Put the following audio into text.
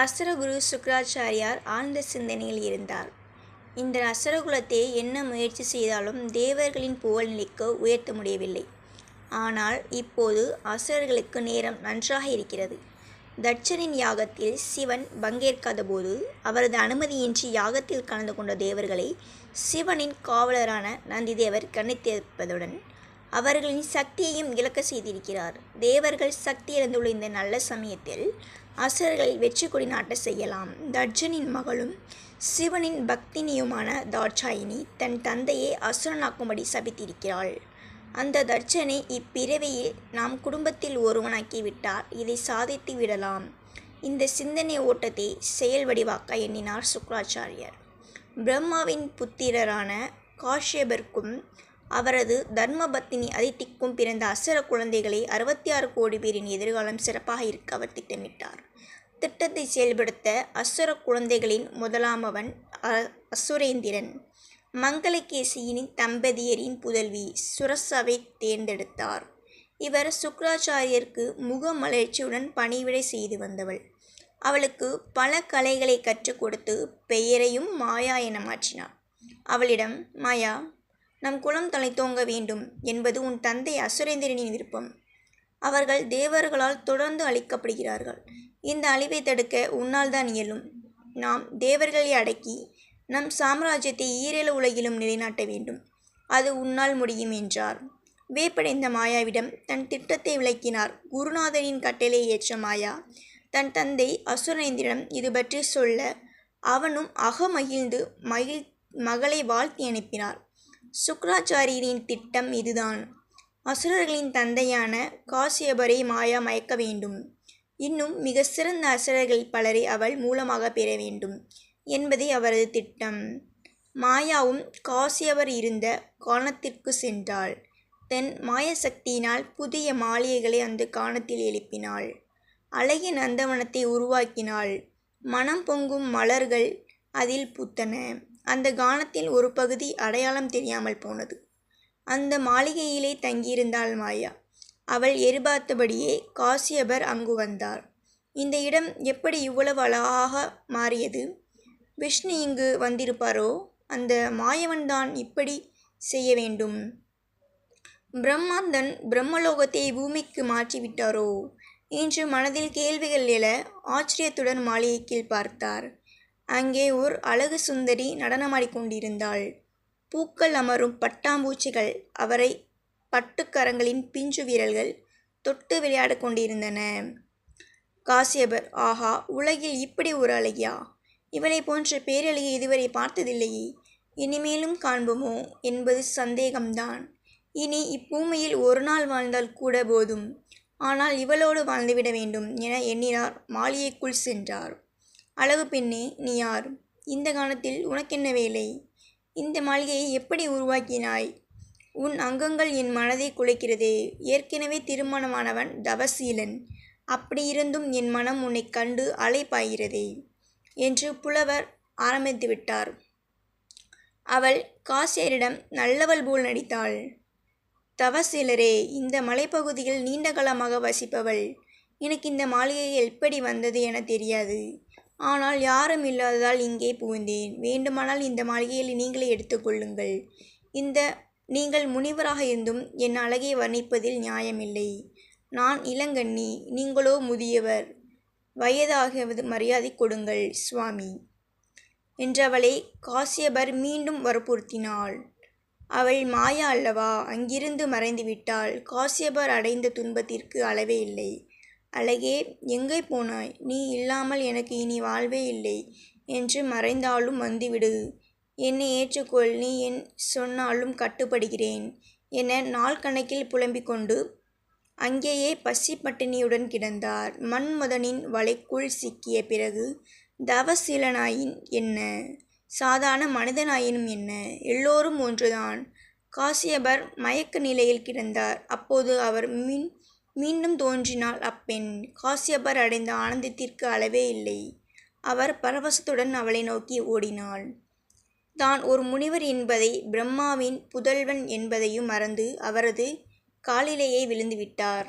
அசுரகுரு சுக்ராச்சாரியார் ஆழ்ந்த சிந்தனையில் இருந்தார். இந்த அசுரகுலத்தை என்ன முயற்சி செய்தாலும் தேவர்களின் புகழ் நிலைக்கு உயர்த்த முடியவில்லை. ஆனால் இப்போது அசுரர்களுக்கு நேரம் நன்றாக இருக்கிறது. தட்சனின் யாகத்தில் சிவன் பங்கேற்காதபோது அவரது அனுமதியின்றி யாகத்தில் கலந்து கொண்ட தேவர்களை சிவனின் காவலரான நந்திதேவர் கண்டித்திருப்பதுடன் அவர்களின் சக்தியையும் இழக்க செய்திருக்கிறார். தேவர்கள் சக்தி இழந்துள்ள இந்த நல்ல சமயத்தில் அசுரர்களை வெற்றி கொடி நாட்ட செய்யலாம். தர்ஜனின் மகளும் சிவனின் பக்தினியுமான தாட்சாயினி தன் தந்தையை அசுரனாக்கும்படி சபித்திருக்கிறாள். அந்த தர்ஜனை இப்பிறவியில் நாம் குடும்பத்தில் ஒருவனாக்கி விட்டார் இதை சாதித்து விடலாம். இந்த சிந்தனை ஓட்டத்தை செயல் வடிவாக்க எண்ணினார் சுக்ராச்சாரியர் பிரம்மாவின் புத்திரரான காஷ்யபர்க்கும் அவரது தர்மபத்தினி அதித்திக்கும் பிறந்த அசுர குழந்தைகளை அறுபத்தி ஆறு கோடி பேரின் எதிர்காலம் சிறப்பாக இருக்க அவர் திட்டமிட்டார். திட்டத்தை செயல்படுத்த அசுர குழந்தைகளின் முதலாமவன் அசுரேந்திரன். மங்களகேசியின் தம்பதியரின் புதல்வி சுரசாவை தேர்ந்தெடுத்தார். இவர் சுக்ராச்சாரியாருக்கு முகமலர்ச்சியுடன் பணிவிடை செய்து வந்தவள். அவளுக்கு பல கலைகளை கற்றுக் கொடுத்து பெயரையும் மாயா என மாற்றினார். அவளிடம் மாயா நம் குலம் தழைத்தோங்க வேண்டும் என்பது உன் தந்தை அசுரேந்திரனின் விருப்பம். அவர்கள் தேவர்களால் தொடர்ந்து அழிக்கப்படுகிறார்கள். இந்த அழிவைத் தடுக்க உன்னால் தான் இயலும். நாம் தேவர்களை அடக்கி நம் சாம்ராஜ்யத்தை ஈரேழு உலகிலும் நிலைநாட்ட வேண்டும். அது உன்னால் முடியும் என்றார். வேப்படைந்த மாயாவிடம் தன் திட்டத்தை விளக்கினார். குருநாதரின் கட்டளை ஏற்ற மாயா தன் தந்தை அசுரேந்திரனிடம் பற்றி சொல்ல அவனும் அகமகிழ்ந்து மகளை வாழ்த்தி அனுப்பினார். சுக்ராச்சாரியரின் திட்டம் இதுதான். அசுரர்களின் தந்தையான காசியபரை மாயா மயக்க வேண்டும். இன்னும் மிக சிறந்த அசுரர்கள் பலரை அவள் மூலமாகப் பெற வேண்டும் என்பதே அவரது திட்டம். மாயாவும் காசியவர் இருந்த காணத்திற்கு சென்றாள். தன் மாயாசக்தியினால் புதிய மாளிகைகளை அந்த கானத்தில் எழுப்பினாள். அழகிய நந்தவனத்தை உருவாக்கினாள். மனம் பொங்கும் மலர்கள் அதில் பூத்தன. அந்த கானத்தில் ஒரு பகுதி அடையாளம் தெரியாமல் போனது. அந்த மாளிகையிலே தங்கியிருந்தாள் மாயா. அவள் எதிர்பார்த்தபடியே காசியபர் அங்கு வந்தார். இந்த இடம் எப்படி இவ்வளவு அழகாக மாறியது? விஷ்ணு இங்கு வந்திருப்பாரோ? அந்த மாயவன்தான் இப்படி செய்ய வேண்டும். பிரம்மா தன் பிரம்மலோகத்தை பூமிக்கு மாற்றிவிட்டாரோ? என்று மனதில் கேள்விகள் எழ ஆச்சரியத்துடன் மாளிகைக்கில் பார்த்தார். அங்கே ஓர் அழகு சுந்தரி நடனமாடிக்கொண்டிருந்தாள் பூக்கள் அமரும் பட்டாம்பூச்சிகள் அவரை பட்டுக்கரங்களின் பிஞ்சு விரல்கள் தொட்டு விளையாட கொண்டிருந்தன. காசியபர் ஆஹா உலகில் இப்படி ஒரு அழகியா? இவளைப் போன்ற பேரழகியை இதுவரை பார்த்ததில்லையே. இனிமேலும் காண்போமோ என்பது சந்தேகம்தான். இனி இப்பூமியில் ஒரு நாள் வாழ்ந்தால் கூட போதும். ஆனால் இவளோடு வாழ்ந்துவிட வேண்டும் என எண்ணினார் மாளிகைக்குள் சென்றார். அழகு பெண்ணே நீ யார்? இந்த காலத்தில் உனக்கென்ன வேலை? இந்த மாளிகையை எப்படி உருவாக்கினாய்? உன் அங்கங்கள் என் மனதை குலைக்கிறதே ஏற்கனவே திருமணமானவன் தவசீலன். அப்படியிருந்தும் என் மனம் உன்னைக் கண்டு அலை பாய்கிறதே. என்று புலவர் ஆரம்பித்து விட்டார் அவள் காசியரிடம் நல்லவள் போல் நடித்தாள். தவசீலரே இந்த மலைப்பகுதியில் நீண்ட காலமாக வசிப்பவள். எனக்கு இந்த மாளிகை எப்படி வந்தது எனத் தெரியாது. ஆனால் யாரும் இல்லாததால் இங்கே புகுந்தேன். வேண்டுமானால் இந்த மாளிகையில் நீங்களே எடுத்துக்கொள்ளுங்கள் இந்த நீங்கள் முனிவராக இருந்தும் என் அழகை வர்ணிப்பதில் நியாயமில்லை. நான் இளங்கண்ணி நீங்களோ முதியவர். வயதாகவது மரியாதை கொடுங்கள் சுவாமி. என்றவளை காஸ்யபர் மீண்டும் வற்புறுத்தினாள் அவள் மாயா அல்லவா? அங்கிருந்து மறைந்துவிட்டாள். காஸ்யபர் அடைந்த துன்பத்திற்கு அளவே இல்லை. அழகே எங்கே போனாய்? நீ இல்லாமல் எனக்கு இனி வாழ்வே இல்லை என்று மறைந்தாலும் வந்துவிடு. என்னை ஏற்றுக்கொள் நீ என் சொன்னாலும் கட்டுப்படுகிறேன் என நாள் கணக்கில் புலம்பிக் கொண்டு அங்கேயே பசி பட்டினியுடன் கிடந்தார். மன்மதனின் வலைக்குள் சிக்கிய பிறகு தவசீலனாயின் என்ன? சாதாரண மனிதனாயினும் என்ன? எல்லோரும் ஒன்றுதான். காசியபர் மயக்க நிலையில் கிடந்தார். அப்போது அவர் மின் மீண்டும் தோன்றினாள் அப்பெண். காசியப்பர் அடைந்த ஆனந்தத்திற்கு அளவே இல்லை. அவர் பரவசத்துடன் அவளை நோக்கி ஓடினாள் தான் ஒரு முனிவர் என்பதை பிரம்மாவின் புதல்வன் என்பதையும் மறந்து அவரது காலிலேயே விழுந்துவிட்டார்.